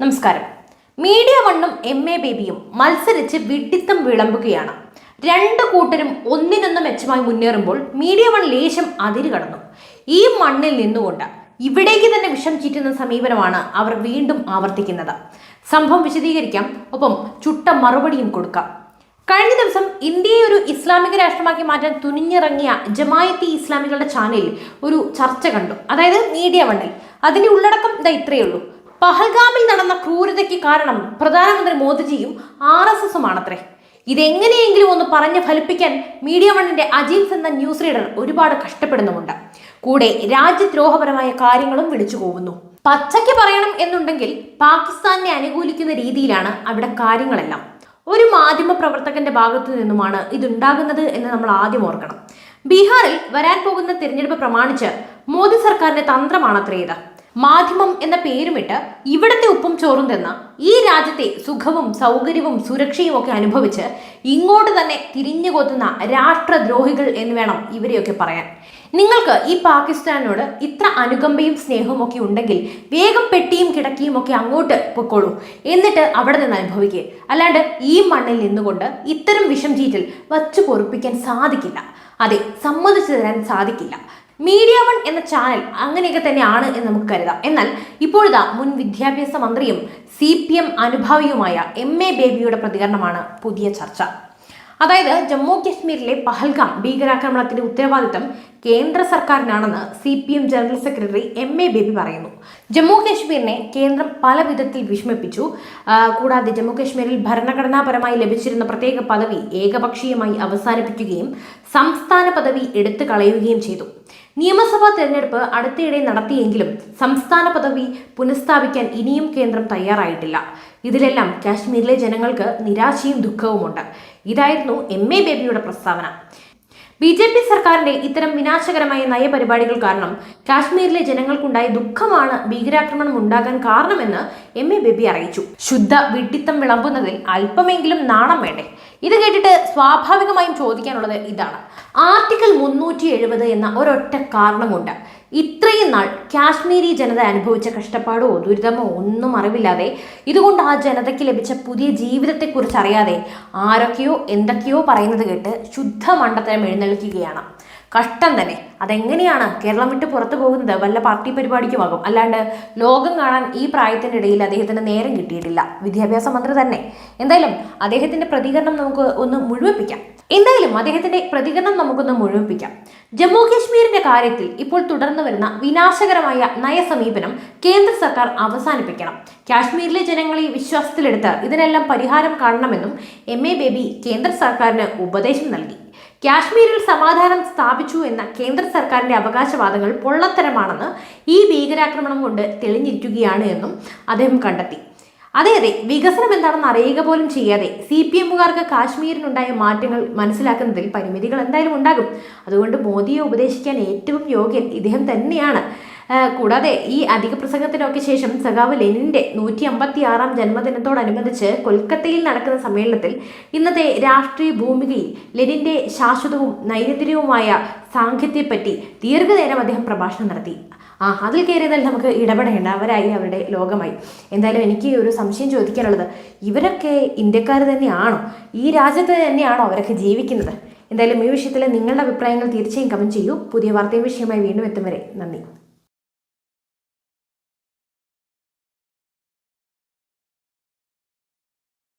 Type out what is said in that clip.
നമസ്കാരം. മീഡിയ വണ്ണും M A ബേബിയും മത്സരിച്ച് വിഡിത്തം വിളമ്പുകയാണ്. രണ്ട് കൂട്ടരും ഒന്നിനൊന്ന് മെച്ചമായി മുന്നേറുമ്പോൾ മീഡിയ വൺ ലേശം അതിര് കടന്നു. ഈ മണ്ണിൽ നിന്നുകൊണ്ട് ഇവിടേക്ക് തന്നെ വിഷം ചീറ്റുന്ന സമീപനമാണ് അവർ വീണ്ടും ആവർത്തിക്കുന്നത്. സംഭവം വിശദീകരിക്കാം. ഒപ്പം ചുട്ട മറുപടിയും കൊടുക്കാം. കഴിഞ്ഞ ദിവസം ഇന്ത്യയെ ഒരു ഇസ്ലാമിക രാഷ്ട്രമാക്കി മാറ്റാൻ തുനിഞ്ഞിറങ്ങിയ ജമായത്തി ഇസ്ലാമികളുടെ ചാനലിൽ ഒരു ചർച്ച കണ്ടു. അതായത് മീഡിയ വണ്ണിൽ. അതിന്റെ ഉള്ളടക്കം ഇതാ ഇത്രയേ ഉള്ളൂ. പഹൽഗാമിൽ നടന്ന ക്രൂരതയ്ക്ക് കാരണം പ്രധാനമന്ത്രി മോദിജിയും ആർ എസ് എസുമാണത്രേ. ഇതെങ്ങനെയെങ്കിലും ഒന്ന് പറഞ്ഞ് ഫലിപ്പിക്കാൻ മീഡിയ വണ്ണിന്റെ അജീത് എന്ന ന്യൂസ് റീഡർ ഒരുപാട് കഷ്ടപ്പെടുന്നുമുണ്ട്. കൂടെ രാജ്യദ്രോഹപരമായ കാര്യങ്ങളും വിളിച്ചു പോകുന്നു പച്ചയ്ക്ക് പറയണം എന്നുണ്ടെങ്കിൽ പാകിസ്ഥാനെ അനുകൂലിക്കുന്ന രീതിയിലാണ് അവിടെ കാര്യങ്ങളെല്ലാം. ഒരു മാധ്യമ പ്രവർത്തകന്റെ ഭാഗത്തു നിന്നുമാണ് ഇതുണ്ടാകുന്നത് എന്ന് നമ്മൾ ആദ്യം ഓർക്കണം. ബീഹാറിൽ വരാൻ പോകുന്ന തിരഞ്ഞെടുപ്പ് പ്രമാണിച്ച് മോദി സർക്കാരിന്റെ തന്ത്രമാണ് ഇത്. മാധ്യമം എന്ന പേരുമിട്ട് ഇവിടത്തെ ഉപ്പും ചോറും തന്ന ഈ രാജ്യത്തെ സുഖവും സൗകര്യവും സുരക്ഷയും ഒക്കെ അനുഭവിച്ച് ഇങ്ങോട്ട് തന്നെ തിരിഞ്ഞു കൊത്തുന്ന രാഷ്ട്രദ്രോഹികൾ എന്ന് വേണം ഇവരെയൊക്കെ പറയാൻ. നിങ്ങൾക്ക് ഈ പാകിസ്ഥാനോട് ഇത്ര അനുകമ്പയും സ്നേഹവും ഒക്കെ ഉണ്ടെങ്കിൽ വേഗം പെട്ടിയും കിടക്കിയും ഒക്കെ അങ്ങോട്ട് പൊക്കോളൂ എന്നിട്ട് അവിടെ നിന്ന് അനുഭവിക്കുക അല്ലാണ്ട് ഈ മണ്ണിൽ നിന്നുകൊണ്ട് ഇത്തരം വിഷം ചീറ്റൽ വച്ചു പൊറുപ്പിക്കാൻ സാധിക്കില്ല. അതെ സമ്മതിച്ചു തരാൻ സാധിക്കില്ല. മീഡിയ വൺ എന്ന ചാനൽ അങ്ങനെയൊക്കെ തന്നെയാണ് എന്ന് നമുക്ക് കരുതാം. എന്നാൽ ഇപ്പോഴിതാ മുൻ വിദ്യാഭ്യാസ മന്ത്രിയും സി പി എം അനുഭാവിയുമായ എം എ ബേബിയുടെ പ്രതികരണമാണ് പുതിയ ചർച്ച. അതായത് ജമ്മു കാശ്മീരിലെ പഹൽഗാം ഭീകരാക്രമണത്തിന്റെ ഉത്തരവാദിത്തം കേന്ദ്ര സർക്കാരിനാണെന്ന് C P M general secretary M A Baby പറയുന്നു. ജമ്മു കാശ്മീരിനെ കേന്ദ്രം പല വിധത്തിൽ വിഷമിപ്പിച്ചു. കൂടാതെ ജമ്മു കാശ്മീരിൽ ഭരണഘടനാപരമായി ലഭിച്ചിരുന്ന പ്രത്യേക പദവി ഏകപക്ഷീയമായി അവസാനിപ്പിക്കുകയും സംസ്ഥാന പദവി എടുത്തു കളയുകയും ചെയ്തു. നിയമസഭാ തെരഞ്ഞെടുപ്പ് അടുത്തിടെ നടത്തിയെങ്കിലും സംസ്ഥാന പദവി പുനഃസ്ഥാപിക്കാൻ ഇനിയും കേന്ദ്രം തയ്യാറായിട്ടില്ല. ഇതിലെല്ലാം കാശ്മീരിലെ ജനങ്ങൾക്ക് നിരാശയും ദുഃഖവുമുണ്ട്. ഇതായിരുന്നു എം എ ബേബിയുടെ പ്രസ്താവന. ബി ജെ പി സർക്കാരിന്റെ ഇത്തരം വിനാശകരമായ നയപരിപാടികൾ കാരണം കാശ്മീരിലെ ജനങ്ങൾക്കുണ്ടായ ദുഃഖമാണ് ഭീകരാക്രമണം ഉണ്ടാകാൻ കാരണമെന്ന് എം എ ബേബി അറിയിച്ചു. ശുദ്ധ വിഡ്ഢിത്തം വിളമ്പുന്നതിൽ അല്പമെങ്കിലും നാണം വേണ്ടേ? ഇത് കേട്ടിട്ട് സ്വാഭാവികമായും ചോദിക്കാനുള്ളത് ഇതാണ്. ആർട്ടിക്കിൾ മുന്നൂറ്റി എഴുപത് എന്ന ഒരൊറ്റ കാരണം കൊണ്ട് ഇത്രയും നാൾ കാശ്മീരി ജനത അനുഭവിച്ച കഷ്ടപ്പാടോ ദുരിതമോ ഒന്നും അറിവില്ലാതെ ഇതുകൊണ്ട് ആ ജനതയ്ക്ക് ലഭിച്ച പുതിയ ജീവിതത്തെക്കുറിച്ച് അറിയാതെ ആരൊക്കെയോ എന്തൊക്കെയോ പറയുന്നത് കേട്ട് ശുദ്ധ മണ്ടത്തരം എഴുന്നള്ളിക്കുകയാണ്. കഷ്ടം തന്നെ. അതെങ്ങനെയാണ് കേരളം വിട്ട് പുറത്തു പോകുന്നത്? വല്ല പാർട്ടി പരിപാടിക്കുമാകും. അല്ലാണ്ട് ലോകം കാണാൻ ഈ പ്രായത്തിന്റെ ഇടയിൽ അദ്ദേഹത്തിന് നേരം കിട്ടിയിട്ടില്ല. വിദ്യാഭ്യാസ മന്ത്രി തന്നെ. എന്തായാലും അദ്ദേഹത്തിന്റെ പ്രതികരണം നമുക്ക് ഒന്ന് മുഴുവിപ്പിക്കാം എന്തായാലും അദ്ദേഹത്തിന്റെ പ്രതികരണം നമുക്കൊന്ന് മുഴുവിപ്പിക്കാം. ജമ്മു കാശ്മീരിന്റെ കാര്യത്തിൽ ഇപ്പോൾ തുടർന്നു വരുന്ന വിനാശകരമായ നയസമീപനം കേന്ദ്ര സർക്കാർ അവസാനിപ്പിക്കണം. കാശ്മീരിലെ ജനങ്ങളെ വിശ്വാസത്തിലെടുത്ത് ഇതിനെല്ലാം പരിഹാരം കാണണമെന്നും എം എ ബേബി കേന്ദ്ര സർക്കാരിന് ഉപദേശം നൽകി. കാശ്മീരിൽ സമാധാനം സ്ഥാപിച്ചു എന്ന കേന്ദ്ര സർക്കാരിന്റെ അവകാശവാദങ്ങൾ പൊള്ളത്തരമാണെന്ന് ഈ ഭീകരാക്രമണം കൊണ്ട് തെളിഞ്ഞിരിക്കുകയാണ് എന്നും അദ്ദേഹം കണ്ടെത്തി. അതെ അതെ. വികസനം എന്താണെന്ന് അറിയുക പോലും ചെയ്യാതെ സി പി എമ്മുകാർക്ക് കാശ്മീരിനുണ്ടായ മാറ്റങ്ങൾ മനസ്സിലാക്കുന്നതിൽ പരിമിതികൾ എന്തായാലും ഉണ്ടാകും. അതുകൊണ്ട് മോദിയെ ഉപദേശിക്കാൻ ഏറ്റവും യോഗ്യൻ ഇദ്ദേഹം തന്നെയാണ്. കൂടാതെ ഈ അധിക പ്രസംഗത്തിനൊക്കെ ശേഷം സഖാവ് ലെനിന്റെ നൂറ്റി അമ്പത്തി ആറാം ജന്മദിനത്തോടനുബന്ധിച്ച് കൊൽക്കത്തയിൽ നടക്കുന്ന സമ്മേളനത്തിൽ ഇന്നത്തെ രാഷ്ട്രീയ ഭൂമികയിൽ ലെനിന്റെ ശാശ്വതവും നൈരന്തര്യവുമായ സാങ്കത്യത്തെപ്പറ്റി ദീർഘനേരം അദ്ദേഹം പ്രഭാഷണം നടത്തി. ആ അതിൽ കയറിയതല്ല നമുക്ക് ഇടപെടേണ്ട അവരായി അവരുടെ ലോകമായി. എന്തായാലും എനിക്ക് ഒരു സംശയം ചോദിക്കാനുള്ളത് ഇവരൊക്കെ ഇന്ത്യക്കാർ തന്നെയാണോ? ഈ രാജ്യത്ത് തന്നെയാണോ അവരൊക്കെ ജീവിക്കുന്നത്? എന്തായാലും ഈ വിഷയത്തിൽ നിങ്ങളുടെ അഭിപ്രായങ്ങൾ തീർച്ചയായും കമന്റ് ചെയ്യൂ. പുതിയ വാർത്തയും വിഷയമായി വീണ്ടും എത്തും വരെ. നന്ദി.